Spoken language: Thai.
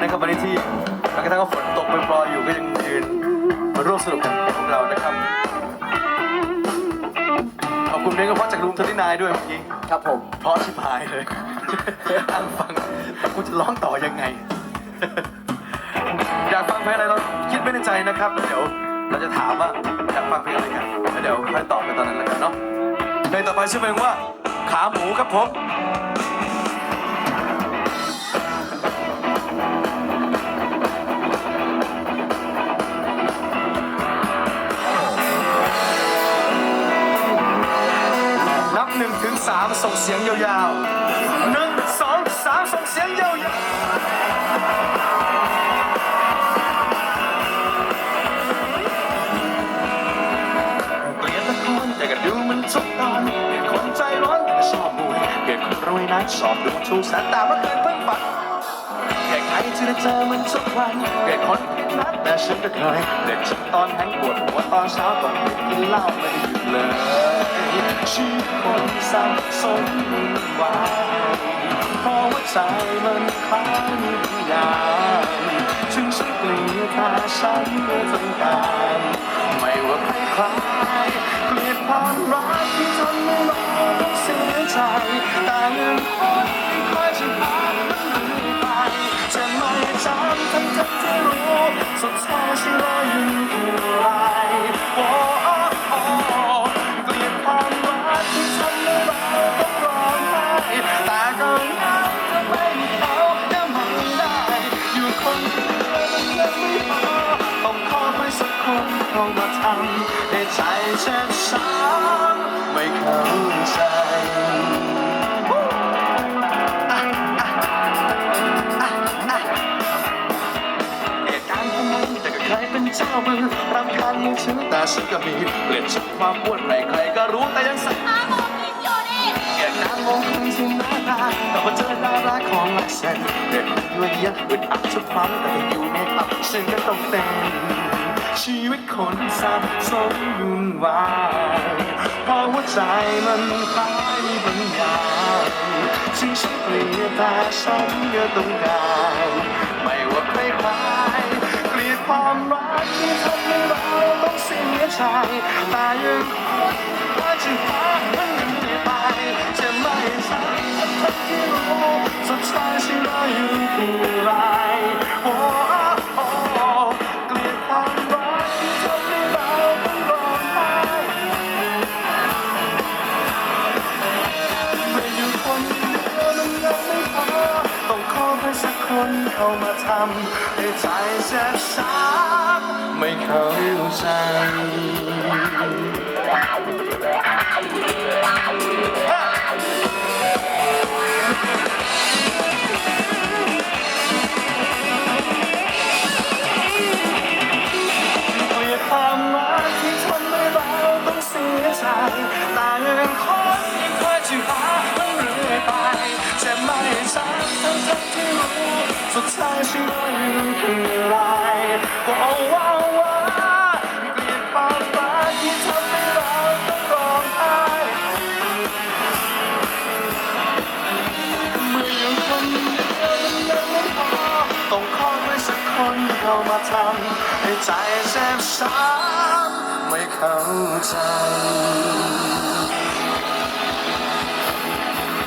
นะครับวันนี้ที่แม้กระทั่งว่าฝนตกปรอยๆอยู่ก็ยังยืนมาร่วมสนุกกันกับพวกเรานะครับขอบคุณเพลงก็เพราะจากลุงเทอร์ที่นายด้วยเมื่อกี้ครับผมเพราะชิบหายเลยนั่งฟังแล้วกูจะร้องต่อยังไง อยากฟังเพลงอะไรเราคิดไว้ในใจนะครับแล้วเดี๋ยวเราจะถามว่าอยากฟังเพลงอะไรกันแล้วเดี๋ยวค่อยตอบกันตอนนั้นแล้วกันเนาะเพลงต่อไปชื่อเพลงว่า ขาหมูครับผม หนึ่งถึงสามส่งเสียงยาวๆหนึ่งสองสามส่งเสียงยาวๆเกลียดละครแต่ก็ดูมันทุกตอนเกลียดคนใจร้อนแต่ชอบมวยเกลียดคนรวยนั้นชอบดูชูสายตาว่อคืนเพิ่งฝัน เกลียดใครที่ได้เจอมันทุกวันเกลียดคนผิดนัดแต่ฉันก็เคยเกลียดฉันตอนแห้งปวดหัวตอนเช้าตอนกินเหล้าไม่ได้หยุดเลยชีวิตคนสับสนวุ่นวายเพราะว่าใจมันคล้ายมีพยานถึงฉันเกลียดต่ฉันก็ต้องการไม่ว่าใคร เข้ามาทำให้ใจเจ็บช้ำไม่เข้าใจเหตุการณ์ของมันแต่ก็เคยเป็นเจ้ามือรำคาญมือถือแต่ฉันก็มีเกลียดชุดความอ้วนใครก็รู้แต่ยังสักหาหมอกินอยู่นี่เกลียดการมองคนที่น่ารักแต่พอเจอดาราของลักษณะเกลียดคนยั่วเยียอึดอัดทุกครั้งแต่ไปอยู่ในอับฉันก็ต้องเต้น ชีวิตคนสับสนวุ่นวายเพราะหัวใจมันคลายบางอย่างที่ฉันเกลียดแต่ฉันก็ต้องการไม่ว่าใครใครเกลียดความรักที่ทำให้เราต้องเสียใจแต่ยังคงว่าจะหามันไม่ไปจะไม่ใช่ทั้งที่รู้ เข้ามาทำให้ใจเจ็บช้ำไม่เข้าใจ อต้องคอยไว้สักคนเข้ามาทำให้ใจเจ็บช้ำไม่เข้าใจ